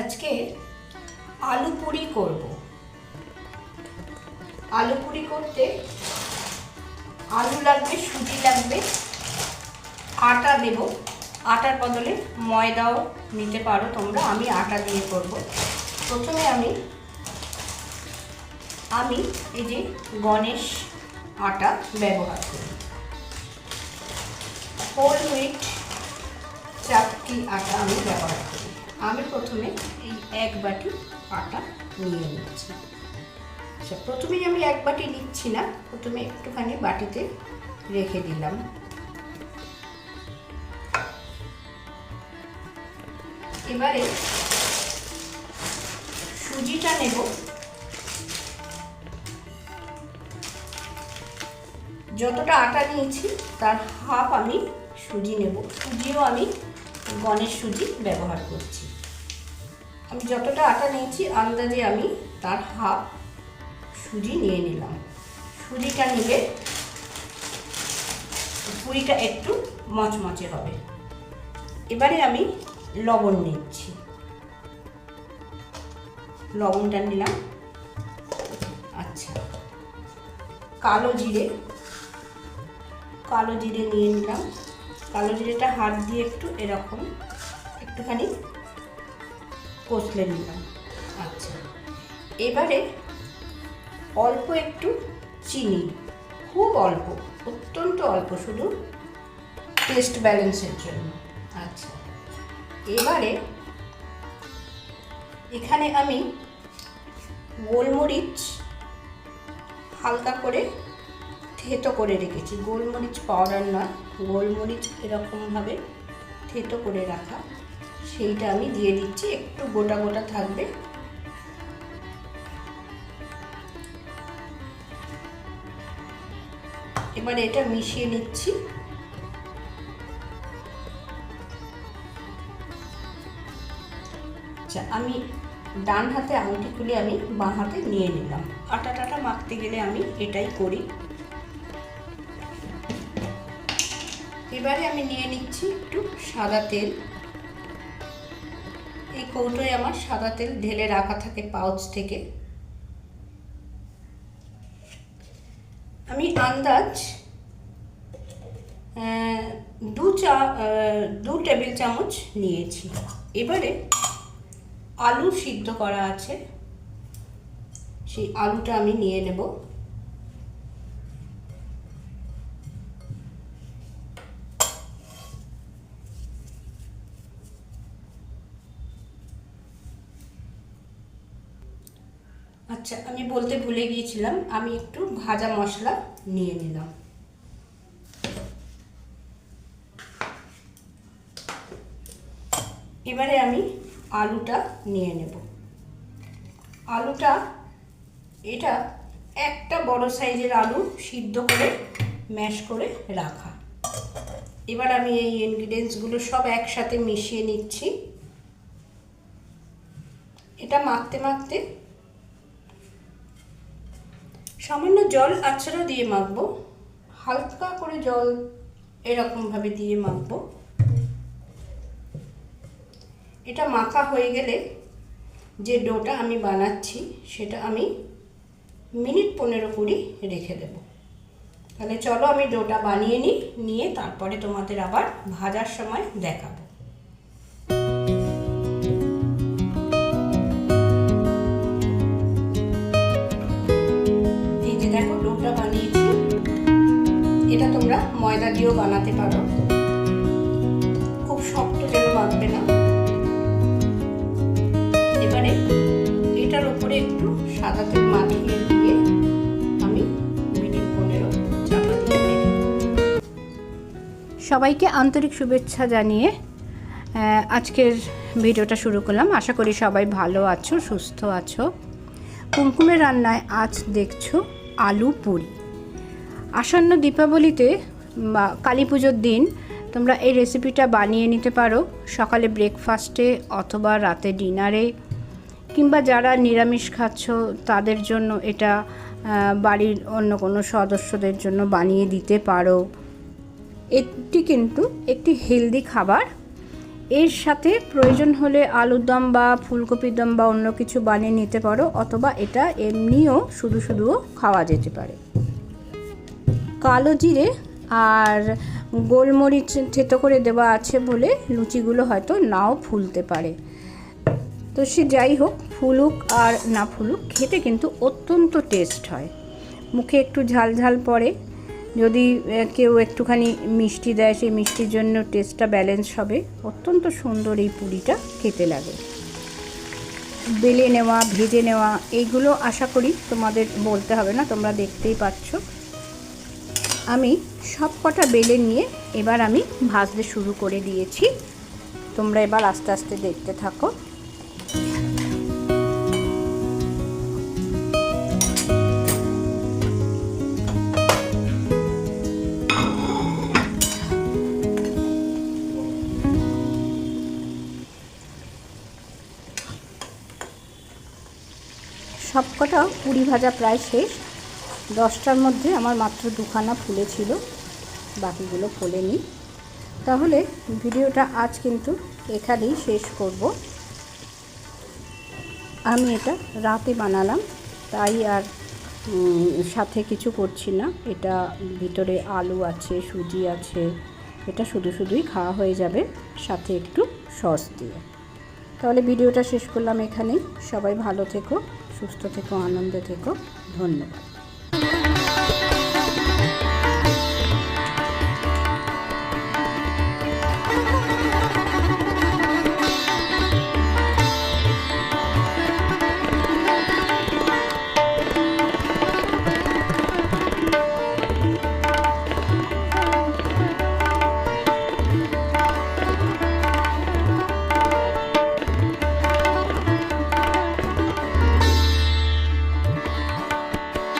আজকে আলু পুরি করব। আলু পুরি করতে আলু লাগবে, সুজি লাগবে, আটা দেব। আটার বদলে ময়দাও নিতে পারো তোমরা, আমি আটা দিয়ে করব। প্রথমে আমি আমি এই যে গণেশ আটা ব্যবহার করি। হোল হুইট চারটি আটা আমি ব্যবহার করি। আমি প্রথমে এই এক বাটি আটা নিয়ে নিচ্ছি। আচ্ছা প্রথমেই আমি এক বাটি নিচ্ছি না, প্রথমে একটুখানি বাটিতে রেখে দিলাম। এবারে সুজিটা নেব। যতটা আটা নিয়েছি, তার হাফ আমি সুজি নেব। সুজিও আমি গণেশ সুজি ব্যবহার করছি। আমি যতটা আটা নিয়েছি আন্দাজে আমি তার হাফ সুজি নিয়ে নিলাম। সুজিটা নিলে পুরিটা একটু মচমচে হবে। এবারে আমি লবণ নিচ্ছি। লবণটা নিলাম। আচ্ছা কালো জিরে কালো জিরে নিয়ে নিলাম। কালো জিরেটা হাত দিয়ে একটু এরকম একটুখানি কষলে নিলাম। আচ্ছা। এবারে অল্প একটু চিনি খুব অল্প অত্যন্ত অল্প শুধু টেস্ট ব্যালেন্সের জন্য। আচ্ছা। এবারে এখানে আমি গোলমরিচ হালকা করে থেতো করে রেখেছি। গোলমরিচ পাউডার নয়, গোলমরিচ এরকমভাবে থেতো করে রাখা। সেইটা আমি দিয়ে দিচ্ছি, একটু গোটা গোটা থাকবে। এবার এটা মিশিয়ে নিচ্ছি। আচ্ছা আমি ডান হাতে আংটি খুলে আমি বাঁ হাতে নিয়ে নিলাম। আটা টাটা মাখতে গেলে আমি এটাই করি। এবারে আমি নিয়ে নিচ্ছি একটু সাদা তেল। এই কৌটোয় আমার সাদা তেল ঢেলে রাখা থাকে পাউচ থেকে। আমি আন্দাজ দু চা দু টেবিল চামচ নিয়েছি। এবারে আলু সিদ্ধ করা আছে। সেই আলুটা আমি নিয়ে নেব। আচ্ছা আমি বলতে ভুলে গিয়েছিলাম, আমি একটু ভাজা মশলা নিয়ে নিলাম। এবারে আমি আলুটা নিয়ে নেব। আলুটা, এটা একটা বড় সাইজের আলু সিদ্ধ করে, ম্যাশ করে রাখা। এবার আমি এই ইনগ্রিডিয়েন্টসগুলো সব একসাথে মিশিয়ে নিচ্ছি। এটা মাখতে মাখতে সামান্য জল আছড়া দিয়ে মাখবো। হালকা করে জল এরকমভাবে দিয়ে মাখবো। এটা মাখা হয়ে গেলে যে ডোটা আমি বানাচ্ছি, সেটা আমি মিনিট পনেরো কুড়ি রেখে দেব। তাহলে চলো আমি ডোটা বানিয়ে নিই, নিয়ে তারপরে তোমাদের আবার ভাজার সময় দেখাবো। ময়দা দিয়েও বানাতে পারো। খুব শক্ত যেন বাঁধবে না। এবারে এটার উপরে একটু সাদা তেল মাখিয়ে দিয়ে আমি মিনিট পনেরো সবাইকে আন্তরিক শুভেচ্ছা জানিয়ে আজকের ভিডিওটা শুরু করলাম। আশা করি সবাই ভালো আছো, সুস্থ আছো। কুমকুমের রান্নায় আজ দেখছ আলু পুরি। আসন্ন দীপাবলিতে কালী পুজোর দিন তোমরা এই রেসিপিটা বানিয়ে নিতে পারো। সকালে ব্রেকফাস্টে অথবা রাতে ডিনারে কিংবা যারা নিরামিষ খাচ্ছ, তাদের জন্য এটা বাড়ির অন্য কোনো সদস্যদের জন্য বানিয়ে দিতে পারো। এটি কিন্তু একটি হেলদি খাবার। এর সাথে প্রয়োজন হলে আলুর দম বা ফুলকপির দম বা অন্য কিছু বানিয়ে নিতে পারো, অথবা এটা এমনিও শুধু শুধুও খাওয়া যেতে পারে। কালো জিরে আর গোলমরিচ থেতো করে দেওয়া আছে বলে লুচিগুলো হয়তো নাও ফুলতে পারে। তো সে যাই হোক, ফুলুক আর না ফুলুক, খেতে কিন্তু অত্যন্ত টেস্ট হয়। মুখে একটু ঝাল ঝাল পড়ে। যদি কেউ একটুখানি মিষ্টি দেয়, সেই মিষ্টির জন্য টেস্টটা ব্যালেন্স হবে। অত্যন্ত সুন্দর এই পুরিটা খেতে লাগে। বেলে নেওয়া, ভেজে নেওয়া, এইগুলো আশা করি তোমাদের বলতে হবে না, তোমরা দেখতেই পাচ্ছ। আমি সব কটা বেলে নিয়ে এবার আমি ভাজতে শুরু করে দিয়েছি। তোমরা এবার আস্তে আস্তে দেখতে থাকো। সবকটা পুরি ভাজা প্রায় শেষ। দশটার মধ্যে আমার মাত্র দুখানা ফুলেছিল বাকিগুলো ফোলেনি তাহলে ভিডিওটা আজ কিন্তু এখানেই শেষ করব। আমি এটা রাতে বানালাম, তাই আর সাথে কিছু করছি না। এটা ভিতরে আলু আছে, সুজি আছে, এটা শুধু শুধুই খাওয়া হয়ে যাবে, সাথে একটু সস দিয়ে। তাহলে ভিডিওটা শেষ করলাম এখানেই। সবাই ভালো থেকো, সুস্থ থেকো, আনন্দে থেকো। ধন্যবাদ।